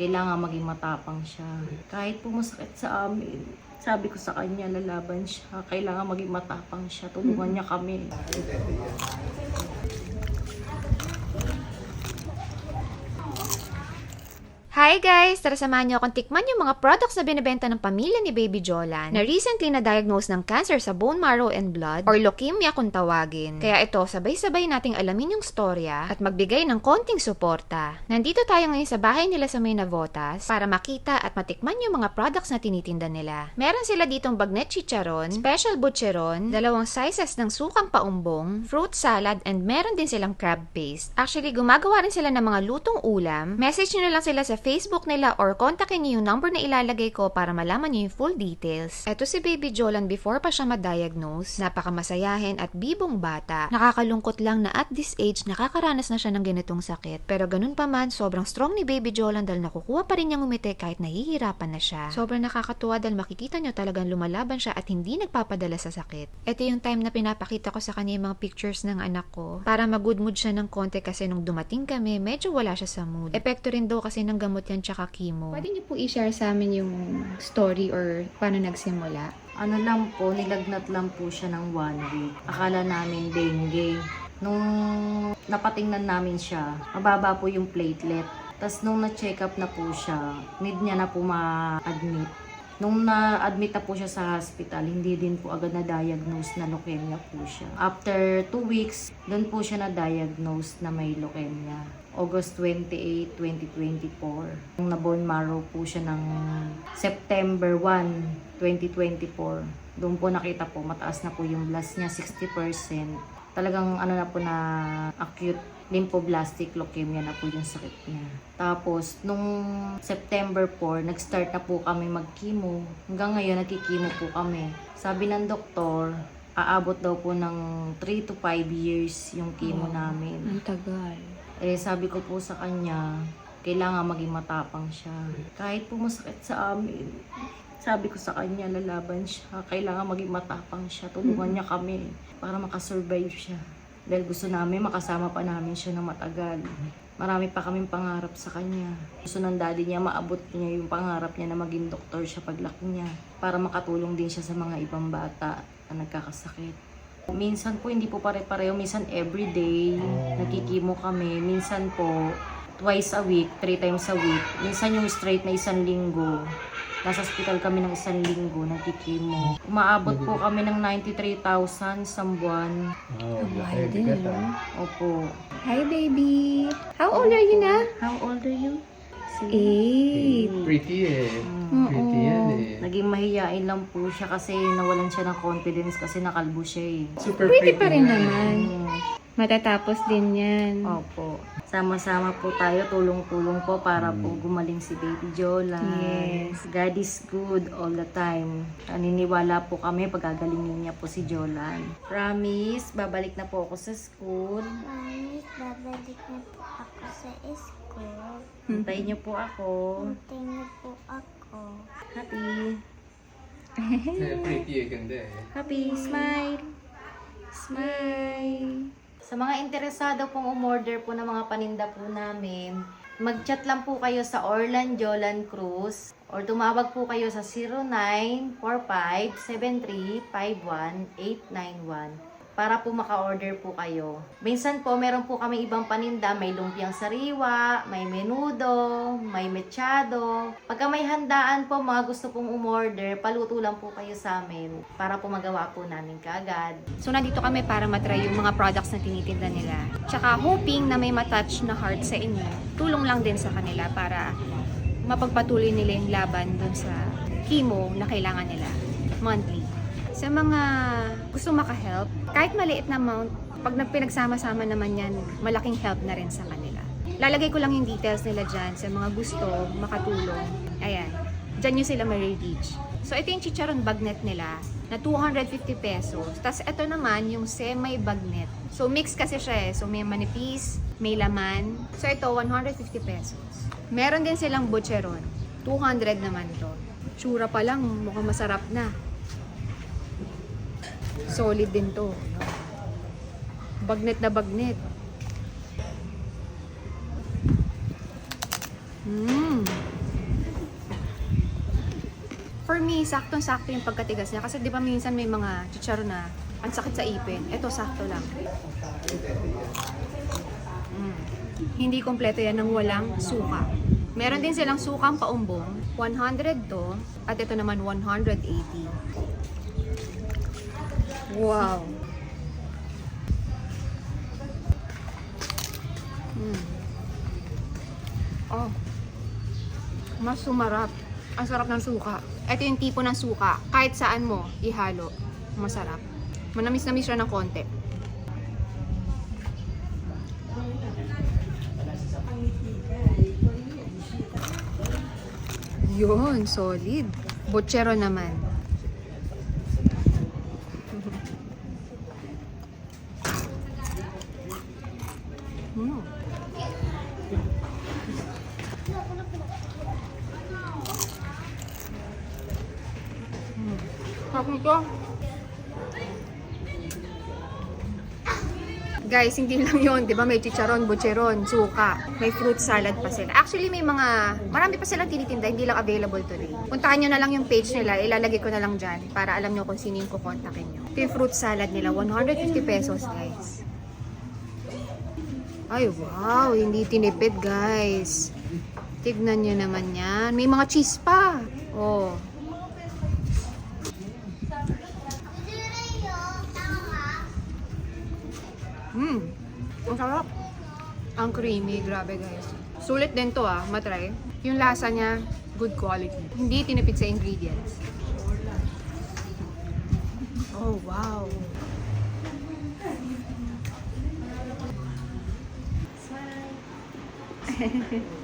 kailangan maging matapang siya. Kahit po sa amin, sabi ko sa kanya, lalaban siya. Kailangan maging matapang siya. Tulungan niya kami. Hi guys! Tara samahan niyo akong tikman yung mga products na binibenta ng pamilya ni Baby Jolan na recently na-diagnose ng cancer sa bone marrow and blood or leukemia kung tawagin. Kaya ito, sabay-sabay nating alamin yung storya at magbigay ng konting suporta. Nandito tayo ngayon sa bahay nila sa May Navotas para makita at matikman yung mga products na tinitinda nila. Meron sila ditong bagnet chicharon, special butcheron, dalawang sizes ng sukang paumbong, fruit salad, and meron din silang crab paste. Actually, gumagawa rin sila ng mga lutong ulam. Message nyo na lang sila sa Facebook nila or kontakin niyo yung number na ilalagay ko para malaman niyo yung full details. Ito si Baby Jolan before pa siya ma-diagnose. Napakamasayahin at bibong bata. Nakakalungkot lang na at this age nakakaranas na siya ng ganitong sakit. Pero ganun pa man, sobrang strong ni Baby Jolan dahil nakukuha pa rin niyang umiti kahit nahihirapan na siya. Sobrang nakakatuwa dahil makikita niyo talagang lumalaban siya at hindi nagpapadala sa sakit. Ito yung time na pinapakita ko sa kanya yung mga pictures ng anak ko para mag-good mood siya ng konti kasi nung dumating kami, medyo wala siya sa mood. Epekto rin daw kasi ng gamot yan tsaka chemo. Pwede niyo po i-share sa amin yung story or paano nagsimula? Ano lang po, nilagnat lang po siya ng one week. Akala namin dengue. Nung napatingnan namin siya, mababa po yung platelet. Tapos nung na-check up na po siya, need niya na po ma-admit. Nung na-admit na po siya sa hospital, hindi din po agad na-diagnose na leukemia po siya. After two weeks, doon po siya na-diagnose na may leukemia. August 28, 2024. Nung na-bone marrow po siya ng September 1, 2024. Doon po nakita po, mataas na po yung blast niya, 60%. Talagang ano na po na acute lymphoblastic leukemia na po yung sakit niya. Tapos, nung September 4, nag-start na po kami mag-chemo. Hanggang ngayon, nagkikimo po kami. Sabi ng doktor, aabot daw po ng 3 to 5 years yung chemo namin. Ang tagal. Eh, sabi ko po sa kanya, kailangan maging matapang siya. Kahit po masakit sa amin, sabi ko sa kanya, lalaban siya. Kailangan maging matapang siya. Tulungan niya kami para makasurvive siya. Dahil gusto namin, makasama pa namin siya ng matagal. Marami pa kaming pangarap sa kanya. Gusto ng daddy niya, maabot niya yung pangarap niya na maging doktor siya paglaki niya. Para makatulong din siya sa mga ibang bata na nagkakasakit. Minsan po hindi po pare-pareho, minsan everyday, nakikimo kami. Minsan po, twice a week, three times a week. Minsan yung straight na isang linggo. Nasa hospital kami ng isang linggo, nagkikimo. Umaabot po kami ng 93,000 sa buwan. Oh, mahal din, no? Opo. Hi, baby! How old are you na? How old are you? Eight. Pretty eh. Oo. Pretty yan eh. Naging mahiyain lang po siya kasi nawalan siya ng confidence kasi nakalbo siya eh. Super Pretty pa rin naman. Mm. Matatapos din yan. Opo. Sama-sama po tayo, tulong-tulong po para po gumaling si Baby Jola. Yes. God is good all the time. Naniniwala po kami pagagalingin niya po si Jolan. Promise, babalik na po ako sa school. Mami, babalik na po ako sa school. Hintayin niyo po ako. Hintay niyo po ako. Happy. Eh, pretty eh, ganda eh. Happy. Smile. Smile. Sa mga interesado pong umorder po ng mga paninda po namin, mag-chat lang po kayo sa Orlan Jolan Cruz or tumawag po kayo sa 0945-7351-891 para po maka-order po kayo. Minsan po, meron po kami ibang paninda. May lumpiang sariwa, may menudo, may mechado. Pagka may handaan po, mga gusto pong umorder, paluto lang po kayo sa amin para po magawa po namin kaagad. So, nandito kami para matry yung mga products na tinitinda nila. Tsaka, hoping na may matouch na heart sa inyo. Tulong lang din sa kanila para mapagpatuloy nila yung laban dun sa chemo na kailangan nila monthly. Sa mga gusto maka-help, kahit maliit na amount, pag nagpinagsama-sama naman yan, malaking help na rin sa kanila. Lalagay ko lang yung details nila dyan sa mga gusto makatulong. Ayan. Dyan nyo sila ma-reach. So, ito yung chicharon bagnet nila na 250 pesos. Tapos, ito naman yung semi-bagnet. So, mix kasi siya eh. So, may manipis, may laman. So, ito, 150 pesos. Meron din silang butcheron. 200 naman to. Tsura pa lang, mukhang masarap na. Solid din to. Bagnet na bagnet. Mmm. For me, saktong-sakto yung pagkatigas niya. Kasi di ba minsan may mga chicharo na ang sakit sa ipin. Ito, sakto lang. Mm. Hindi kompleto yan ng walang suka. Meron din silang sukang paumbong. 100 to. At ito naman 180. Wow. Mm. Oh. Mas sumarap. Ang sarap ng suka. Ito yung tipo ng suka. Kahit saan mo ihalo, masarap. Manamis-namis siya ng konti. Yun, solid. Bochero naman. Mm. Sarap nito. Guys, hindi lang yon, 'di ba? May chicharon, bucheron, suka, may fruit salad pa sila. Actually, may mga marami pa silang tinitinda, hindi lang available today. Puntahan nyo na lang yung page nila, ilalagay ko na lang diyan para alam nyo kung sino yung kukontakin nyo. Ito yung fruit salad nila, 150 pesos, guys. Ay, wow, hindi tinipid, guys. Tignan nyo naman yan. May mga cheese pa. Oh. Mmm. Ang sarap. Ang creamy. Grabe guys. Sulit din to ah. Matry. Yung lasa niya, good quality. Hindi tinipid sa ingredients. Oh, wow.